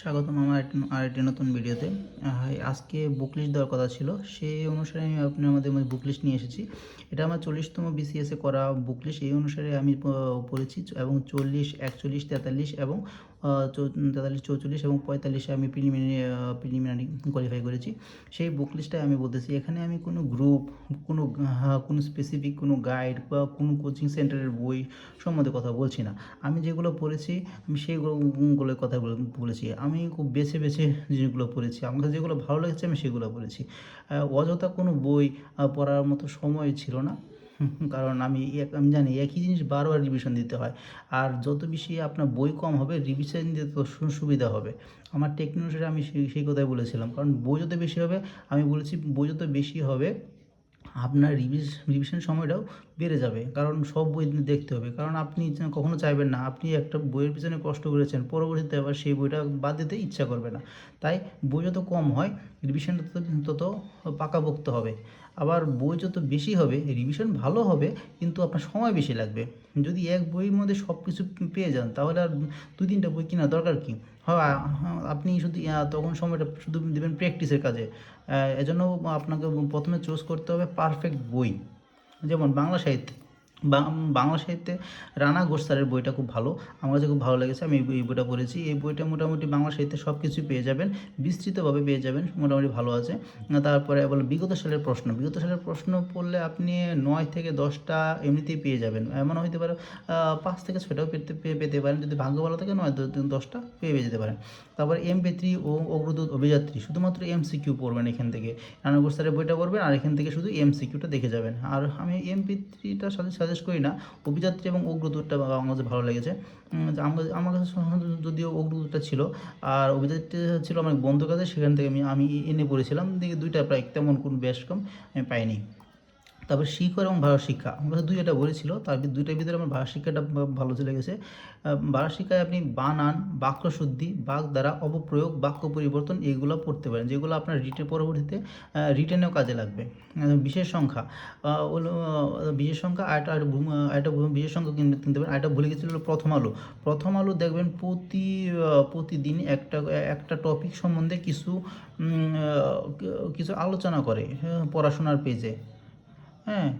স্বাগতম আমার একটি- আরেকটি নতুন ভিডিওতে। আজকে বুক লিস্ট দেওয়ার কথা ছিল। সেই অনুসারে আমি আপনার আমাদের বুক লিস্ট নিয়ে এসেছি। এটা আমার চল্লিশতম বিসিএসে করা বুক লিস্ট এই অনুসারে আমি পড়েছি এবং চল্লিশ, একচল্লিশ, তেতাল্লিশ এবং তেতাল্লিশ, চৌচল্লিশ এবং পঁয়তাল্লিশে আমি প্রিলিমিনারি প্রিলিমিনারি কোয়ালিফাই করেছি। সেই বুক লিস্টটাই আমি বলতেছি, এখানে আমি কোনো গ্রুপ কোনো কোনো স্পেসিফিক কোনো গাইড বা কোনো কোচিং সেন্টারের বই সম্বন্ধে কথা বলছি না। আমি যেগুলো পড়েছি, আমি সেইগুলোর কথা বলে- বলেছি। আমি খুব বেছে বেছে জিনিসগুলো পড়েছি। আমাকে যেগুলো ভালো লেগেছে আমি সেগুলো পড়েছি। অযথা কোনো বই পড়ার মতো সময় ছিল না। কারণ আমি আমি জানি একই জিনিস বারবার রিভিশন দিতে হয়। আর যত বেশি আপনার বই কম হবে রিভিশন দিতে তো সু- সুবিধা হবে। আমার অনুসারে আমি সেই কথাই বলেছিলাম। কারণ বই যত বেশি হবে, আমি বলেছি বই যত বেশি হবে, আপনার রিভিশন সময়টাও বেড়ে যাবে। কারণ সব বই দেখতে হবে। কারণ আপনি কখনো চাইবেন না, আপনি একটা বইয়ের পিছনে কষ্ট করেছেন, পরবর্তীতে আবার সেই বইটা বাদ দিতে ইচ্ছা করবে না। তাই বই যত কম হয় রিভিশনটা তত তত পাকাপোক্ত হবে। আবার বই যত বেশি হবে রিভিশন ভালো হবে, কিন্তু আপনার সময় বেশি লাগবে। যদি এক বইয়ের মধ্যে সব কিছু পেয়ে যান, তাহলে আর দু তিনটা বই কেনা দরকার কি? হয় আপনি শুধু তখন সময়টা শুধু দেবেন প্র্যাকটিসের কাজে। এজন্য আপনাকে প্রথমে চুজ করতে হবে পারফেক্ট বই। যেমন বাংলা সাহিত্যে। বাংলা সাহিত্যে রানা গোস্বারের বইটা খুব ভালো। আমার কাছে খুব ভালো লেগেছে, আমি এই বইটা পড়েছি। এই বইটা মোটামুটি বাংলা সাহিত্যে সব কিছুই পেয়ে যাবেন, বিস্তৃতভাবে পেয়ে যাবেন, মোটামুটি ভালো আছে। তারপরে বলে, বিগত সালের প্রশ্ন। বিগত সালের প্রশ্ন পড়লে আপনি নয় থেকে দশটা এমনিতেই পেয়ে যাবেন। এমন হতে পারে পাঁচ থেকে ছয়টাও পেতে, পে- পেতে পারেন। যদি ভাগ্য ভালো থাকে, নয় দশটা পেয়ে পেয়ে যেতে পারেন। তারপরে এম থ্রি ও অগ্রদূত অভিযাত্রী, শুধুমাত্র এম সিকিউ পড়বেন এখান থেকে। রানা গোস্বারের বইটা পড়বেন, আর এখান থেকে শুধু এম সিকিউটা দেখে যাবেন। আর আমি এম পি থ্রিটা সাজেস্ট করি না। অভিযাত্রী এবং অগ্রদূতটা আমার কাছে ভালো লেগেছে। আমার কাছে যদিও অগ্রদূতটা ছিল, আর অভিযাত্রী ছিল আমার বন্ধুর কাছে, সেখান থেকে আমি আমি এনে পড়েছিলাম। দেখি দুইটা প্রায় তেমন কোনো বেশ কম আমি পাইনি। তারপর শিক্ষক এবং ভাষা শিক্ষা। আমার কাছে দুইটা বলেছিল তার দুইটার ভিতরে আমার ভাষা শিক্ষাটা ভালো লেগেছে আহ, ভাষা শিক্ষায় আপনি বানান বাক্যশুদ্ধি বাক দ্বারা অপপ্রয়োগ বাক্য পরিবর্তন এগুলো পড়তে পারেন যেগুলো আপনার রিটে পরবর্তীতে রিটেনেও কাজে লাগবে। বিশেষ সংখ্যা বিশেষ সংখ্যা আরেকটা আরেকটা বিশেষ সংখ্যা কিনতে কিনতে পারেন। আরেকটা ভুলে গেছিল প্রথম আলো। প্রথম আলো দেখবেন প্রতি প্রতিদিন একটা একটা টপিক সম্বন্ধে কিছু কিছু আলোচনা করে হ্যাঁ, পড়াশোনার পেজে হ্যাঁ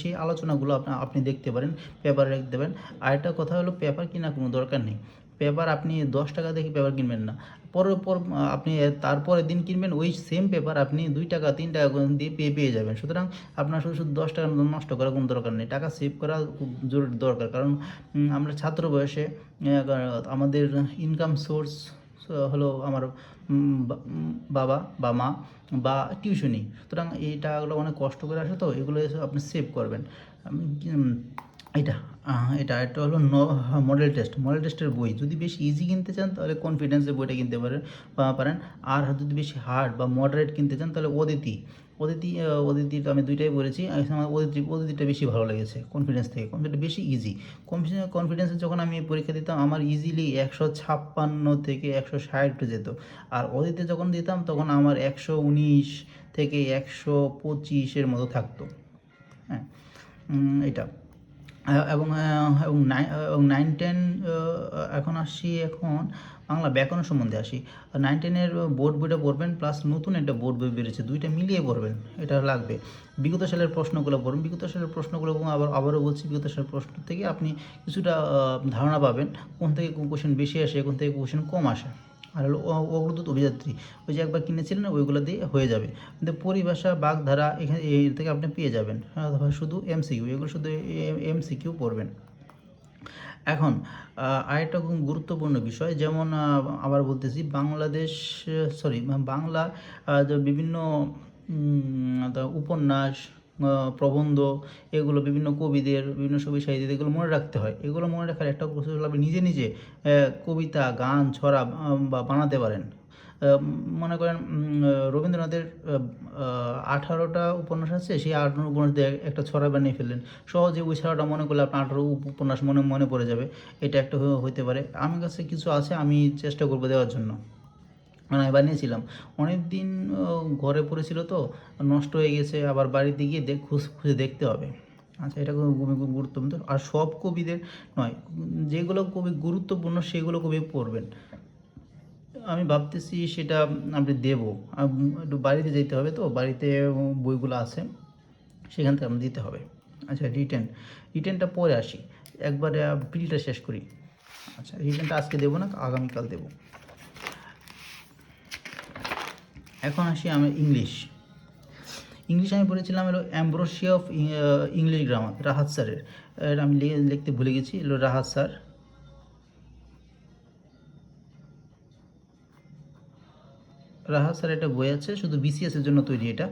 সেই আলোচনাগুলো আপনি আপনি দেখতে পারেন, পেপারে দেখতে পারেন আরেকটা কথা হলো, পেপার কেনার কোনো দরকার নেই। পেপার আপনি দশ টাকা দেখে পেপার কিনবেন না। পরের, পর, আপনি তারপরের দিন কিনবেন, ওই সেম পেপার আপনি দুই টাকা, তিন টাকা দিয়ে পেয়ে পেয়ে যাবেন। সুতরাং আপনার শুধু শুধু দশ টাকা নষ্ট করার কোনো দরকার নেই। টাকা সেভ করা খুব জরুরি দরকার। কারণ আমরা ছাত্র বয়সে আমাদের ইনকাম সোর্স হলো আমার বাবা বা মা বা টিউশনি। সুতরাং এই টাকাগুলো অনেক কষ্ট করে আসে তো এগুলো আপনি সেভ করবেন। এটা এটা এটা হলো মডেল টেস্ট মডেল টেস্টের বই। যদি বেশি ইজি কিনতে চান তাহলে কনফিডেন্সের বইটা কিনতে পারেন পারেন। আর যদি বেশি হার্ড বা মডারেট কিনতে চান তাহলে অদিতি। অদিতি অদিতি আমি দুইটাই বলেছি। আমার অদিতি অদিতিটা বেশি ভালো লেগেছে কনফিডেন্স থেকে। কনফিডেন্স বেশি ইজি কনফিডেন্স কনফিডেন্সে যখন আমি পরীক্ষা দিতাম, আমার ইজিলি একশো ছাপ্পান্ন থেকে একশো ষাট যেত। আর অদিতে যখন দিতাম, তখন আমার একশো উনিশ থেকে একশো পঁচিশের মতো থাকতো। হ্যাঁ এটা। এবং এবং নাইন টেন এখন আসছি এখন বাংলা ব্যাকরণ সম্বন্ধে আসি। নাইন টেনের বোর্ড বইটা পড়বেন প্লাস নতুন একটা বোর্ড বই বেরিয়েছে, দুইটা মিলিয়ে পড়বেন, এটা লাগবে। বিগত সালের প্রশ্নগুলো পড়বেন বিগত সালের প্রশ্নগুলো এবং আবার, আবারও বলছি, বিগত সালের প্রশ্ন থেকে আপনি কিছুটা ধারণা পাবেন, কোন থেকে কোন কোশ্চেন বেশি আসে, কোন থেকে কোশ্চেন কম আসে। আর হলো অগ্রদূত অভিযাত্রী, ওই যে একবার কিনেছিলেন ওইগুলো দিয়ে হয়ে যাবে। কিন্তু পরিভাষা, বাগধারা, এখানে এর থেকে আপনি পেয়ে যাবেন। শুধু এমসিকিউ এগুলো শুধু এমসিকিউ পড়বেন। এখন আর আরেকটা গুরুত্বপূর্ণ বিষয়, যেমন আবার বলতেছি বাংলাদেশ সরি বাংলা বিভিন্ন উপন্যাস প্রবন্ধ, এগুলো বিভিন্ন কবিদের, বিভিন্ন সবি সাহিত্যের এগুলো মনে রাখতে হয়। এগুলো মনে রাখার একটা প্রসেস আপনি নিজে নিজে কবিতা, গান, ছড়া বা বানাতে পারেন। মনে করেন রবীন্দ্রনাথের আঠারোটা উপন্যাস আছে, সেই আঠারো উপন্যাস দিয়ে একটা ছড়া বানিয়ে ফেললেন। সহজে ওই ছড়াটা মনে করলে আপনার আঠারো উপন্যাস মনে মনে পড়ে যাবে। এটা একটা হতে পারে। আমার কাছে কিছু আছে, আমি চেষ্টা করব দেওয়ার জন্য। মানে বানিয়েছিলাম। অনেক দিন ঘরে পড়েছিল তো, নষ্ট হয়ে গেছে, আবার বাড়িতে গিয়ে দেখ খুঁজ- দেখতে হবে। আচ্ছা এটা গুরুত্বপূর্ণ। আর সব কবিদের নয়, যেগুলো কবি গুরুত্বপূর্ণ, সেগুলো কবি পড়বেন। আমি ভাবতেছি সেটা আপনি দেবো। একটু বাড়িতে যেতে হবে তো, বাড়িতে বইগুলো আছে, সেখান থেকে আমি দিতে হবে। আচ্ছা রিটার্ন। রিটার্নটা পরে আসি। একবারে প্রিটা শেষ করি। আচ্ছা রিটার্নটা আজকে দেবো না, আগামীকাল দেবো। এখন আসি আমি ইংলিশ। ইংলিশ আমি পড়েছিলাম হলো ambrosia of English grammar Rahat স্যারের। আমি লিখতে ভুলে গেছি, এলো রাহাত স্যার। রাহা স্যার একটা বই আছে, শুধু বিসিএস এর জন্য তৈরি এটা।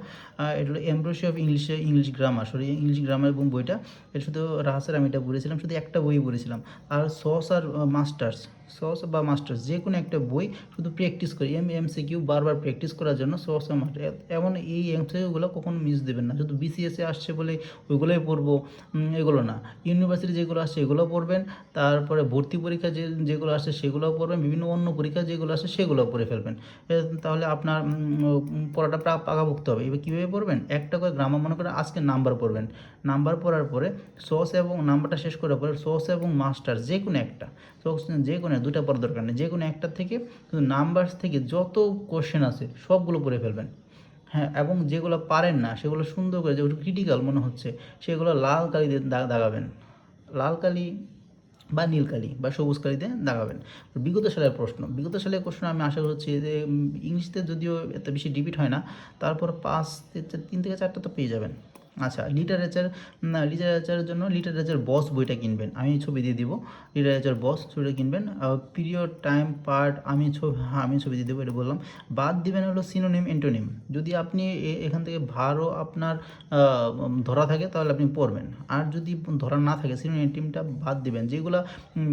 এটা হলো ambrosia of English English grammar sorry English grammar এবং বইটা। এটা শুধু রাহা স্যার আমি এটা পড়েছিলাম শুধু একটা বই পড়েছিলাম আর সস আর মাস্টার্স সস বা মাস্টার্স যে কোনো একটা বই শুধু প্র্যাকটিস করি, এম এম সি কিউ বারবার প্র্যাকটিস করার জন্য সস আর মাস্টার। এমন এই এমসিকিউগুলো কখনো মিস দেবেন না। শুধু বিসিএসে আসছে বলে ওইগুলোই পড়ব এগুলো না। ইউনিভার্সিটি যেগুলো আসছে এগুলো পড়বেন, তারপরে ভর্তি পরীক্ষা যে, যেগুলো আসছে সেগুলোও পড়বেন, বিভিন্ন অন্য পরীক্ষা যেগুলো আসছে সেগুলো পড়ে ফেলবেন। তাহলে আপনার পড়াটা পাকাভুক্ত হবে। এবার কীভাবে পড়বেন? একটা করে গ্রামার মনে করে আজকে নাম্বার পড়বেন। নাম্বার পড়ার পরে সস এবং নাম্বারটা শেষ করার পরে সস এবং মাস্টার যে কোনো একটা সস যে কোনো দুটা পড়ার দরকার নেই। যে কোনো একটা থেকে শুধু নাম্বার থেকে যত কোশ্চেন আছে সবগুলো পড়ে ফেলবেন। হ্যাঁ এবং যেগুলো পারেন না, সেগুলো সুন্দর করে যেগুলো ক্রিটিক্যাল মনে হচ্ছে, সেগুলো লাল কালি দিয়ে দাগাবেন। লাল কালি বা নীল কালি বা সবুজ কালিতে দাগাবেন। বিগত সালের প্রশ্ন, বিগত সালের প্রশ্ন আমি আশা করছি যে ইংলিশতে যদিও এত বেশি ডিপিট হয় না, তারপর পাঁচ তিন থেকে চারটা তো পেয়ে যাবেন। আচ্ছা লিটারেচার লিটারেচারের জন্য লিটারেচার বস বইটা কিনবেন। আমি ছবি দিয়ে দিব। লিটারেচার বস ছবিটা কিনবেন। পিরিয়ড টাইম পার্ট আমি ছবি হ্যাঁ আমি ছবি দিয়ে দেবো, এটা বললাম। বাদ দিবেন হলো সিনোনিম এন্টোনিম যদি আপনি এখান থেকে ভারও আপনার ধরা থাকে, তাহলে আপনি পড়বেন। আর যদি ধরা না থাকে সিনোনিম টিমটা বাদ দিবেন। যেগুলো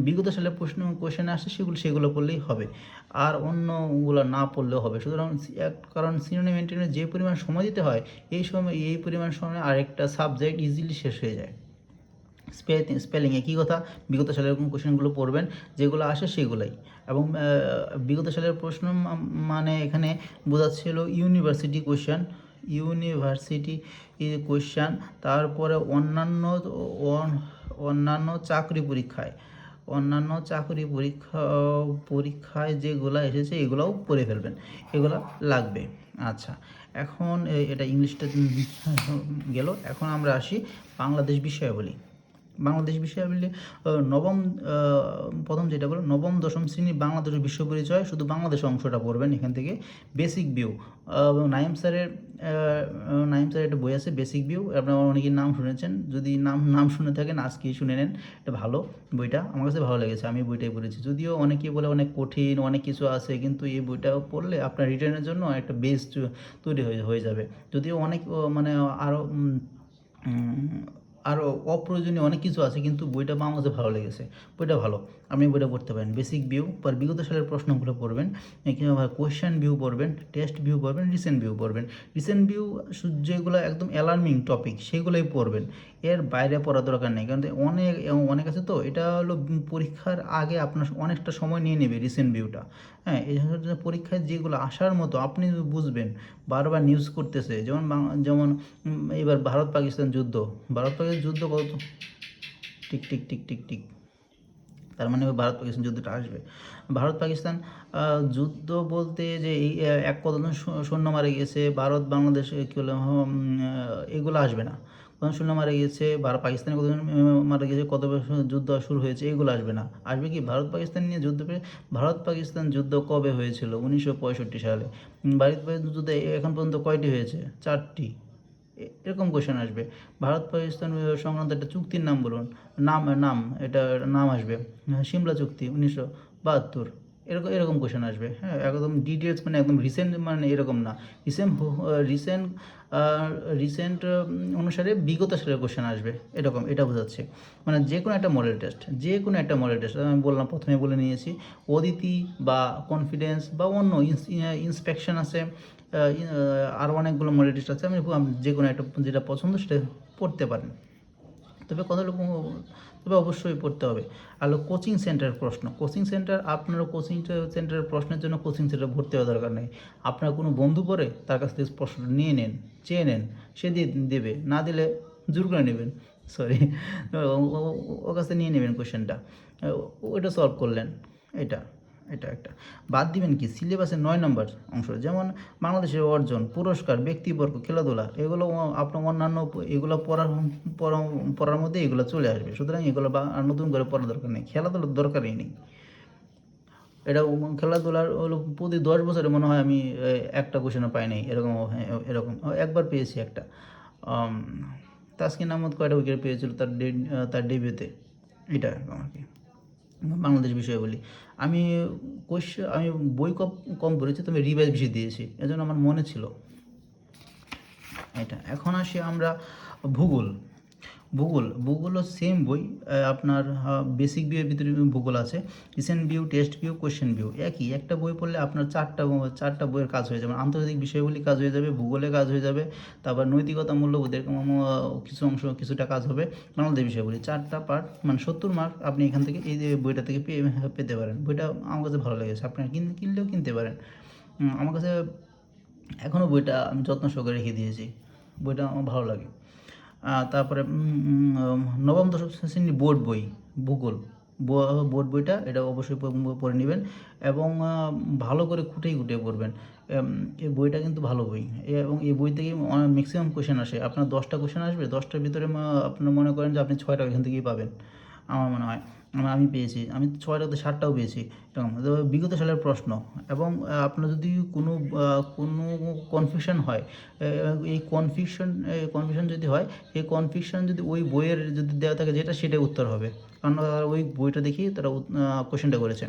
বিগত সালে প্রশ্ন কোশ্চেনে আসে, সেগুলো সেগুলো পড়লেই হবে। আর অন্যগুলো না পড়লেও হবে। সুতরাং এক- কারণ সিনোনিম এন্টোনিমে যে পরিমাণ সময় দিতে হয়, এই সময় এই পরিমাণ সময় আরেকটা সাবজেক্ট ইজিলি শেষ হয়ে যায়। স্পেলিং একই কথা? বিগত সালের এরকম কোশ্চেনগুলো পড়বেন, যেগুলো আসে সেগুলোই। এবং বিগত সালের প্রশ্ন মানে এখানে বোঝাচ্ছিল ইউনিভার্সিটি কোশ্চেন ইউনিভার্সিটি কোশ্চেন তারপরে অন্যান্য, অন- অন্যান্য চাকরি পরীক্ষায়। অন্যান্য চাকরি পরীক্ষা, পরীক্ষায় যেগুলো এসেছে, এগুলোও পড়ে ফেলবেন। এগুলো লাগবে। আচ্ছা এখন এটা ইংলিশটা গেল। এখন আমরা আসি বাংলাদেশ বিষয়াবলী। বাংলাদেশ বিষয়াবলী নবম প্রথম যেটা বলো নবম, দশম শ্রেণি বাংলাদেশ বিশ্ব পরিচয়, শুধু বাংলাদেশ অংশটা পড়বেন এখান থেকে বেসিক ভিউ নাইম স্যারের নাইম স্যারের একটা বই আছে বেসিক ভিউ আপনারা অনেকের নাম শুনেছেন, যদি নাম নাম শুনে থাকেন আজকেই শুনে নেন, এটা ভালো বইটা, আমার কাছে ভালো লেগেছে, আমি বইটাই পড়েছি, যদিও অনেকে বলে অনেক কঠিন, অনেক কিছু আছে, কিন্তু এই বইটা পড়লে আপনার রিটার্নের জন্য একটা বেস তৈরি হয়ে যাবে, যদিও অনেক মানে আরও আরও অপ্রয়োজনীয় অনেক কিছু আছে কিন্তু বইটা আমার কাছে ভালো লেগেছে। বইটা ভালো। আপনি বইটা পড়তে পারেন। বেসিক ভিউ পর বিগত সালের প্রশ্নগুলো পড়বেন। কিংবা কোয়েশ্চেন ভিউ পড়বেন টেস্ট ভিউ পড়বেন রিসেন্ট ভিউ পড়বেন। রিসেন্ট ভিউ যেগুলো একদম অ্যালার্মিং টপিক সেগুলোই পড়বেন। এর বাইরে পড়ার দরকার নেই। কারণ অনেক অনেক আছে তো, এটা হলো পরীক্ষার আগে আপনার অনেকটা সময় নিয়ে নেবে রিসেন্ট ভিউটা হ্যাঁ এই পরীক্ষায় যেগুলো আসার মতো আপনি বুঝবেন, বারবার নিউজ করতেছে। যেমন যেমন এবার ভারত পাকিস্তান যুদ্ধ। ভারত পাকিস্তান যুদ্ধ কত? Tick tick tick tick tick. তার মানে ভারত পাকিস্তান যুদ্ধটা আসবে। ভারত পাকিস্তান যুদ্ধ বলতে যে এই এক কতজন সৈন্য মারা গিয়েছে, ভারত, বাংলাদেশ কী বলে এগুলো আসবে না। কতজন সৈন্য মারা গিয়েছে, ভারত পাকিস্তানে কতজন মারা গিয়েছে, কত যুদ্ধ শুরু হয়েছে, এগুলো আসবে না। আসবে কি ভারত পাকিস্তান নিয়ে যুদ্ধ ভারত পাকিস্তান যুদ্ধ কবে হয়েছিল? উনিশশো পঁয়ষট্টি সালে। ভারত পাকিস্তান যুদ্ধ এখন পর্যন্ত কয়টি হয়েছে? চারটি। এরকম কোয়েশন আসবে। ভারত, পাকিস্তান সংক্রান্ত একটা চুক্তির নাম বলুন। নাম নাম এটা নাম আসবে। সিমলা চুক্তি, উনিশশো বাহাত্তর। এরকম এরকম কোশ্চেন আসবে। হ্যাঁ একদম ডিটেলস মানে একদম রিসেন্ট মানে এরকম না। রিসেন্ট রিসেন্ট রিসেন্ট অনুসারে বিগত সালের কোশ্চেন আসবে। এরকম, এটা বোঝাচ্ছে। মানে যে কোনো একটা মডেল টেস্ট যে কোনো একটা মডেল টেস্ট আমি বললাম, প্রথমে বলে নিয়েছি, অদিতি বা কনফিডেন্স বা অন্য ইন্সপেকশন আছে আরও অনেকগুলো মডেল টেস্ট আছে, আমি যে কোনো একটা যেটা পছন্দ সেটা পড়তে পারেন। তবে কত লোক তবে অবশ্যই পড়তে হবে আর কোচিং সেন্টারের প্রশ্ন কোচিং সেন্টার আপনার কোচিং সেন্টারের প্রশ্নের জন্য কোচিং সেন্টার ভর্তি হওয়া দরকার নেই আপনার কোনো বন্ধু পড়ে তার কাছ থেকে প্রশ্ন নিয়ে নেন চেয়ে নেন সে দিয়ে দেবে না দিলে জোর করে নেবেন সরি ওর কাছে নিয়ে নেবেন কোশ্চেনটা ওইটা সলভ করলেন এটা এটা একটা। বাদ দিবেন কি? সিলেবাসের নয় নম্বর অংশ। যেমন বাংলাদেশের অর্জন পুরস্কার ব্যক্তিবর্গ খেলাধুলা এগুলো আপনার অন্যান্য এগুলো পড়ার পড়া- পড়ার মধ্যে এগুলো চলে আসবে। সুতরাং এগুলো বা আর নতুন করে পড়ার দরকার নেই। খেলাধুলার দরকারই নেই। এটা খেলাধুলার হলো প্রতি দশ বছরে মনে হয় আমি একটা কোশ্চেনও পাই নাই। এরকম হ্যাঁ, এরকম। একবার পেয়েছি একটা। তাসকিন আহমদ কয়টা উইকেট পেয়েছিল? তার তার ডেবিউতে এটা আর কি বাংলাদেশ বিষয়ে বলি। আমি কোশ্চেন আমি বই কম কম পড়েছি, তবে রিভাইজ বেশি দিয়েছি, এজন্য আমার মনে ছিল। এটা, এখন আসি আমরা ভূগোল। ভূগোল ভূগোলও সেম বই আপনার বেসিক ভিউয়ের ভিতরে ভূগোল আছে recent view test view question view একই একটা বই পড়লে আপনার চারটা চারটা বইয়ের কাজ হয়ে যাবে আন্তর্জাতিক বিষয়গুলি কাজ হয়ে যাবে ভূগোলে কাজ হয়ে যাবে তারপর নৈতিকতা মূল্যবোধের উম, কিছু অংশ কিছুটা কাজ হবে বাংলাদেশ বিষয়গুলি চারটা পার্ট মানে সত্তর মার্ক আপনি এখান থেকে এই বইটা থেকে পেতে পারেন বইটা আমার কাছে ভালো লেগেছে আপনারা কিন- কিনলেও কিনতে পারেন আমার কাছে এখনও বইটা আমি যত্ন সহকারে রেখে দিয়েছি বইটা আমার ভালো লাগে। তারপরে নবম দশম শ্রেণির বোর্ড বই, ভূগোল। বোর্ড বইটা এটা অবশ্যই পড়ে নেবেন এবং ভালো করে খুঁটেই খুঁটে পড়বেন। এই বইটা কিন্তু ভালো বই। এবং এই বই থেকে ম্যাক্সিমাম কোশ্চেন আসে। আপনার দশটা কোয়েশ্চেন আসবে, দশটার ভিতরে আপনার মনে করেন যে আপনি ছয়টা ওইখান থেকেই পাবেন। আমার মনে হয়। আমি- আমি পেয়েছি। আমি ছয়টাতে ষাটটাও পেয়েছি। এরকম বিগত সালের প্রশ্ন। এবং আপনার যদি কোনো কোনো কনফিউশন হয় এই কনফিউশন কনফিউশন যদি হয়, এই কনফিউশন যদি ওই বইয়ের যদি দেওয়া থাকে, যেটা সেটাই উত্তর হবে। কারণ ওই বইটা দেখেই তারা কোশ্চেনটা করেছে।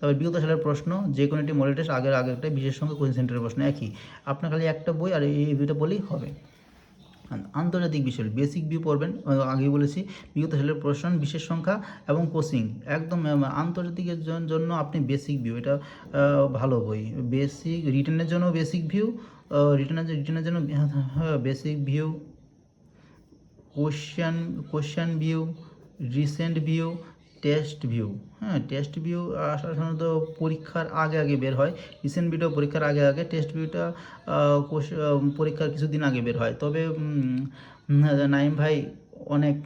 তবে বিগত সালের প্রশ্ন, যে কোনো একটি মডেল টেস্ট আগের আগেরটা বিশেষ সঙ্গে কোচিং সেন্টারের প্রশ্ন একই। আপনার খালি একটা বই আর এই বইটা বলেই হবে। আন্তর্জাতিক বিষয় বেসিক ভিউ পড়বেন। আগে বলেছি, বিগত সালের প্রশ্ন, বিশেষ সংখ্যা এবং কোচিং একদম আন্তর্জাতিকের জন্য আপনি বেসিক ভিউ এটা ভালো বই। বেসিক রিটার্নের জন্য বেসিক ভিউ রিটার্নের রিটার্নের জন্য basic view question question view recent view test view হ্যাঁ টেস্ট ভিউ সাধারণত পরীক্ষার আগে আগে বের হয়। রিসেন্ট ভিডিও পরীক্ষার আগে আগে টেস্ট ভিউটা পরীক্ষার কিছুদিন আগে বের হয়। তবে নাইম ভাই অনেক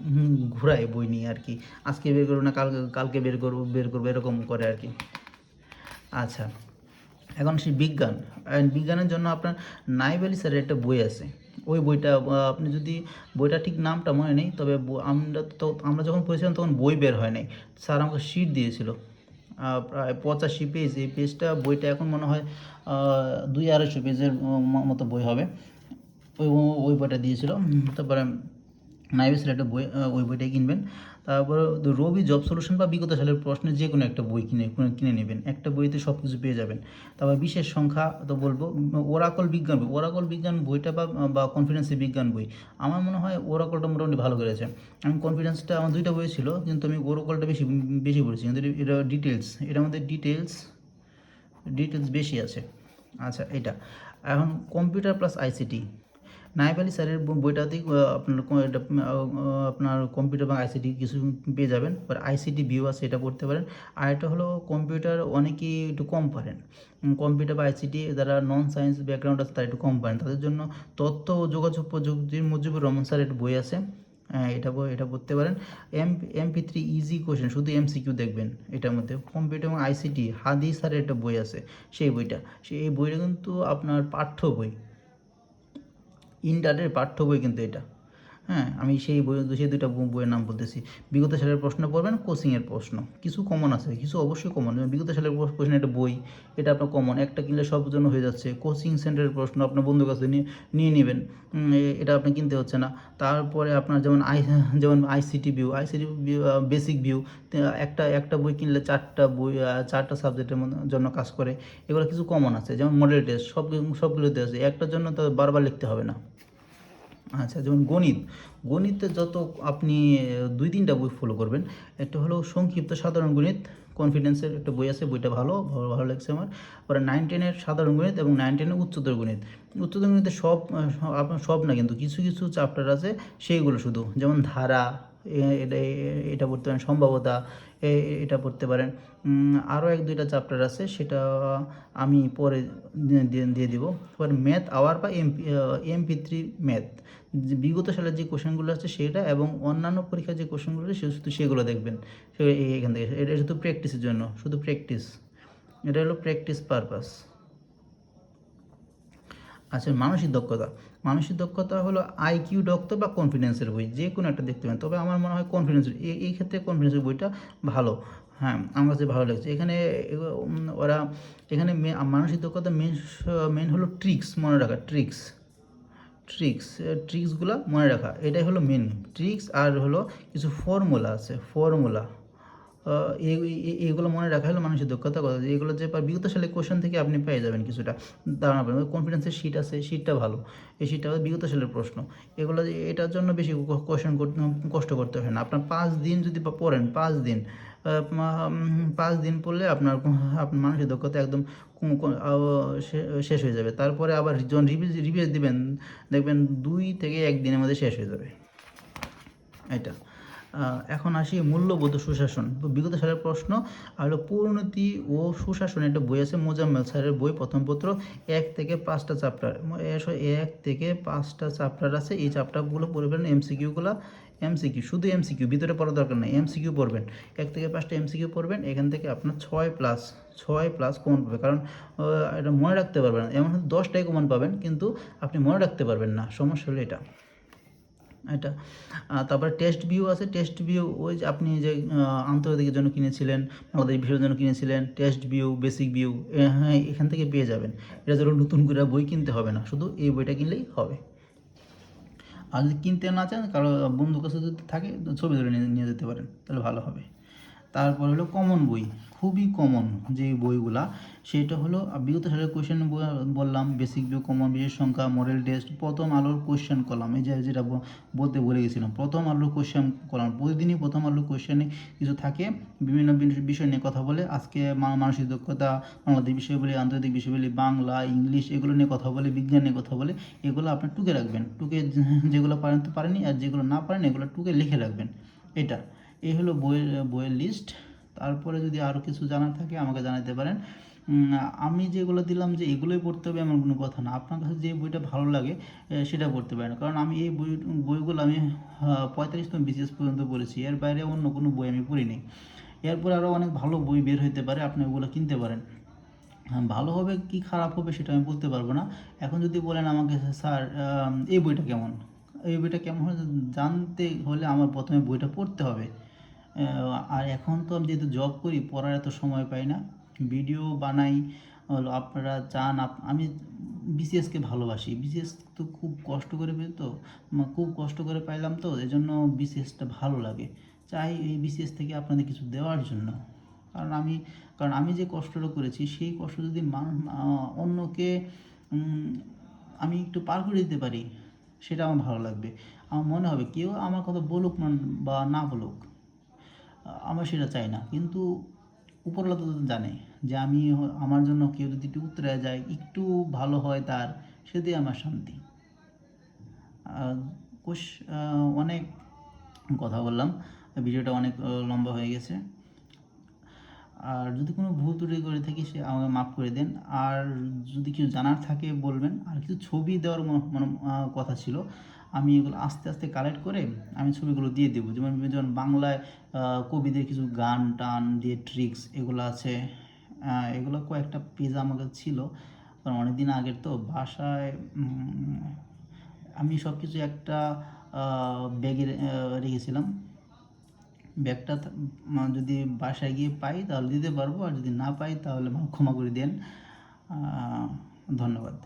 ঘুরায় বই নিয়ে আর কি। আজকে বের করব না, কালকে কালকে বের করব বের করব, এরকম করে আর কি। আচ্ছা এখন সেই বিজ্ঞান বিজ্ঞানের জন্য আপনার নাইব আলী স্যারের একটা বই আছে। ওই বইটা আপনি যদি বইটা ঠিক নামটা মনে নেই, তবে আমরা তো, আমরা যখন পড়েছিলাম তখন বই বের হয় নাই। স্যার আমাকে শিট দিয়েছিল। প্রায় পঁচাশি পেজ এই পেজটা বইটা এখন মনে হয় দুই আড়াইশো পেজের মতো বই হবে। ওই ওই বইটা দিয়েছিল। তারপরে নাইবেসের একটা বই ওই বইটাই কিনবেন। তারপরে রবি জব সলিউশন বা বিগত সালের প্রশ্নের যে কোনো একটা বই কিনে কিনে নেবেন। একটা বইতে সব কিছু পেয়ে যাবেন। তারপর বিশেষ সংখ্যা তো বলব ওরাকল বিজ্ঞান বই। ওরাকল বিজ্ঞান বইটা বা বা কনফিডেন্সের বিজ্ঞান বই। আমার মনে হয় ওরাকলটা মোটামুটি ভালো করেছে। আমি কনফিডেন্সটা আমার দুইটা বই ছিল, কিন্তু আমি ওরাকলটা বেশি বেশি পড়েছি। কিন্তু এটা ডিটেলস এটার মধ্যে ডিটেলস ডিটেলস বেশি আছে। আচ্ছা এটা। এখন computer plus ICT Naib Ali স্যারের বইটাতেই আপনার আপনার কম্পিউটার এবং আইসিটি কিছু পেয়ে যাবেন। এবার আইসিটি ভিউ আছে এটা পড়তে পারেন। আর এটা হলো কম্পিউটার অনেকেই একটু কম পারেন। কম্পিউটার বা আইসিটি যারা নন সায়েন্স ব্যাকগ্রাউন্ড আছে তারা একটু কম পারেন। তাদের জন্য তথ্য ও যোগাযোগ প্রযুক্তির মুজিবুর রহমান স্যার একটা বই আছে। হ্যাঁ, এটা এটা পড়তে পারেন। M MP three easy question শুধু এমসিকিউ দেখবেন এটার মধ্যে। কম্পিউটার এবং আইসিটি হাদি স্যারের একটা বই আছে সেই বইটা। সেই বইটা কিন্তু আপনার পাঠ্য বই। ইন্টারের পাঠ্য বই কিন্তু এটা। হ্যাঁ আমি সেই বই, সেই দুইটা বইয়ের নাম বলতেছি। বিগত সালের প্রশ্ন পড়বেন, কোচিংয়ের প্রশ্ন। কিছু কমন আছে, কিছু অবশ্যই কমন বিগত সালের কোশ্চেন একটা বই, এটা আপনার কমন একটা কিনলে সব জন্য হয়ে যাচ্ছে। কোচিং সেন্টারের প্রশ্ন আপনার বন্ধুর কাছে নিয়ে নিয়ে নেবেন। এটা আপনি কিনতে হচ্ছে না। তারপরে আপনার যেমন আই, যেমন ICT view ICT view basic view একটা একটা বই কিনলে চারটা বই চারটা সাবজেক্টের জন্য কাজ করে। এগুলো কিছু কমন আছে, যেমন মডেল টেস্ট সব, সবগুলোতে আছে। একটার জন্য তো বারবার লিখতে হবে না। আচ্ছা যেমন গণিত। গণিতে যত আপনি দুই, তিনটা বই ফলো করবেন, একটা হলো সংক্ষিপ্ত সাধারণ গণিত কনফিডেন্সের একটা বই আছে, বইটা ভালো ভালো লাগছে আমার। পরে নাইন টেনের সাধারণ গণিত এবং নাইন টেনের উচ্চতর গণিত। উচ্চতর গণিতে সব আপনার সব না, কিন্তু কিছু কিছু চ্যাপ্টার আছে, সেইগুলো শুধু। যেমন ধারা এটা এটা পড়তে পারেন সম্ভাবতা এটা পড়তে পারেন। আরও এক, দুইটা চ্যাপ্টার আছে, সেটা আমি পরে দিয়ে- দিব। পরে ম্যাথ আওয়ার বা এমপি এমপি থ্রি ম্যাথ বিগত সালের যে কোশ্চেনগুলো আছে সেটা এবং অন্যান্য পরীক্ষার যে কোশ্চেনগুলো আছে শুধু সেগুলো দেখবেন। সে এখান থেকে, এটা শুধু প্র্যাকটিসের জন্য, শুধু প্র্যাকটিস এটা হলো প্র্যাকটিস পারপাস আচ্ছা মানসিক দক্ষতা। মানসিক দক্ষতা হলো আইকিউ ডক্টর বা কনফিডেন্সের বই, যে কোনো একটা দেখতে পারেন। তবে আমার মনে হয় কনফিডেন্সের এই এই ক্ষেত্রে কনফিডেন্সের বইটা ভালো। হ্যাঁ আমার কাছে ভালো লাগছে। এখানে ওরা, এখানে মানসিক দক্ষতা মেন মেন হলো ট্রিক্স মনে রাখা ট্রিক্স ট্রিক্স ট্রিক্সগুলো মনে রাখা। এটাই হলো মেন ট্রিক্স আর হলো কিছু ফর্মুলা আছে ফর্মুলা এগুলো মনে রাখা হলো মানুষের দক্ষতা কথা। এগুলো যে বিগত সালে কোশ্চেন থেকে আপনি পেয়ে যাবেন কিছুটা। ধারণা পাবেন। কনফিডেন্সের শিট আছে শিটটা ভালো। এই শিটটা বিগত সালের প্রশ্ন। এগুলো এটার জন্য বেশি কোশ্চেন করতে, কষ্ট করতে হয় না। আপনার পাঁচ দিন যদি পড়েন, পাঁচ দিন। পাঁচ দিন পড়লে আপনার মানসিক দক্ষতা একদম শেষ হয়ে যাবে। তারপরে আবার যখন রিভিউ রিভিউ দেবেন, দেখবেন দুই থেকে এক দিনের মধ্যে শেষ হয়ে যাবে। এটা। এখন আসি মূল্যবোধ সুশাসন। বিগত সালের প্রশ্ন আর হলো পরিণতি ও সুশাসন একটা বই আছে, মোজাম্মেল স্যারের বই, প্রথম পত্র, এক থেকে পাঁচটা চ্যাপ্টার এক থেকে পাঁচটা চ্যাপ্টার আছে, এই চ্যাপ্টারগুলো পড়বেন এমসিকিউগুলো এমসিকিউ শুধু এমসিকিউ ভিতরে পড়া দরকার নেই এমসিকিউ পড়বেন। এক থেকে পাঁচটা এমসিকিউ পড়বেন, এখান থেকে আপনার ছয় প্লাস ছয় প্লাস কমন পাবে কারণ এটা মনে রাখতে পারবেন। এমন দশটাই কমন পাবেন, কিন্তু আপনি মনে রাখতে পারবেন না, সমস্যা হলো এটা। এটা। তারপরে টেস্ট ভিউ আছে। টেস্ট ভিউ ওই যে আপনি যে আন্তর্জাতিকের জন্য কিনেছিলেন বাংলাদেশ বিষয়ের জন্য কিনেছিলেন টেস্ট ভিউ বেসিক ভিউ হ্যাঁ এখান থেকে পেয়ে যাবেন। এটা ধরুন নতুন করে বই কিনতে হবে না, শুধু এই বইটা কিনলেই হবে। আর যদি কিনতে না চান, কারও বন্ধু কাছে যদি থাকে, ছবি ধরে নিয়ে যেতে পারেন, তাহলে ভালো হবে। তারপর হলো কমন বই। খুবই কমন যে বইগুলা, সেটা হলো, বিগত সালের কোয়েশ্চেন বললাম বেসিক ভিউ কমন বিশেষ সংখ্যা মডেল টেস্ট প্রথম আলোর কোয়েশ্চেন কলাম, এই যে যেটা বলতে বলে গেছিলাম, প্রথম আলোর কোয়েশ্চেন কলাম, প্রতিদিনই প্রথম আলোর কোয়েশ্চেনে কিছু থাকে, বিভিন্ন বিষয় নিয়ে কথা বলে, আজকে মানসিক দক্ষতা, বাংলাদেশ বিষয় বলি, আন্তর্জাতিক বিষয় বলি, বাংলা, ইংলিশ, এগুলো নিয়ে কথা বলে, বিজ্ঞান নিয়ে কথা বলে, এগুলো আপনি টুকে রাখবেন, টুকে যেগুলো পারেন তো পারেনি আর যেগুলো না পারেন, এগুলো টুকে লিখে রাখবেন, এটা, এই হলো বইয়ের বইয়ের লিস্ট তারপরে যদি আরও কিছু জানার থাকে আমাকে জানাতে পারেন। আমি যেগুলো দিলাম যে এগুলোই পড়তে হবে এমন কোনো কথা না। আপনার কাছে যে বইটা ভালো লাগে সেটা পড়তে পারেন। কারণ আমি এই বই বইগুলো আমি পঁয়তাল্লিশতম বিসিএস পর্যন্ত পড়েছি। এর বাইরে অন্য কোনো বই আমি পড়িনি এরপর আরও অনেক ভালো বই বের হতে পারে আপনি ওগুলো কিনতে পারেন। হ্যাঁ, ভালো হবে কি খারাপ হবে সেটা আমি বলতে পারব না। এখন যদি বলেন আমাকে স্যার এই বইটা কেমন? এই বইটা কেমন জানতে হলে আমার প্রথমে বইটা পড়তে হবে। আর এখন তো আমি যেহেতু জব করি, পড়ার এত সময় পাই না। ভিডিও বানাই আপনারা চান আমি বিসিএসকে ভালোবাসি। বিসিএস তো খুব কষ্ট করে পেয়ে তো খুব কষ্ট করে পাইলাম তো এই জন্য বিসিএসটা ভালো লাগে। চাই এই বিসিএস থেকে আপনাদের কিছু দেওয়ার জন্য। কারণ আমি কারণ আমি যে কষ্টটা করেছি, সেই কষ্ট যদি অন্যকে আমি একটু পার করে দিতে পারি, সেটা আমার ভালো লাগবে। আমার মনে হবে, কেউ আমার কথা বলুক বা না বলুক। আমার সেটা চাই না। কিন্তু উপরওয়ালা তো জানে যে আমি আমার জন্য কেউ যদি একটু উত্তরে যায় একটু ভালো হয় তার সেটাই আমার শান্তি। আহ, অনেক কথা বললাম ভিডিওটা অনেক লম্বা হয়ে গেছে। আর যদি কোনো ভুল ত্রুটি করে থাকি সে আমাকে মাফ করে দেন। আর যদি কিছু জানার থাকে বলবেন। আর কিছু ছবি দেওয়ার কথা ছিল। আমি এগুলো আস্তে আস্তে কালেক্ট করে আমি ছবিগুলো দিয়ে দেবো। যেমন যেমন বাংলায় কবিদের কিছু গান টান দিয়ে ট্রিক্স এগুলো আছে এগুলো কয়েকটা পেজ আমার কাছে ছিল। কারণ অনেক দিন আগের তো বাসায় আমি সব কিছু একটা ব্যাগে রেখেছিলাম। ব্যাগটা যদি বাসায় গিয়ে পাই তাহলে দিতে পারব, আর যদি না পাই তাহলে ক্ষমা করে দেন। ধন্যবাদ।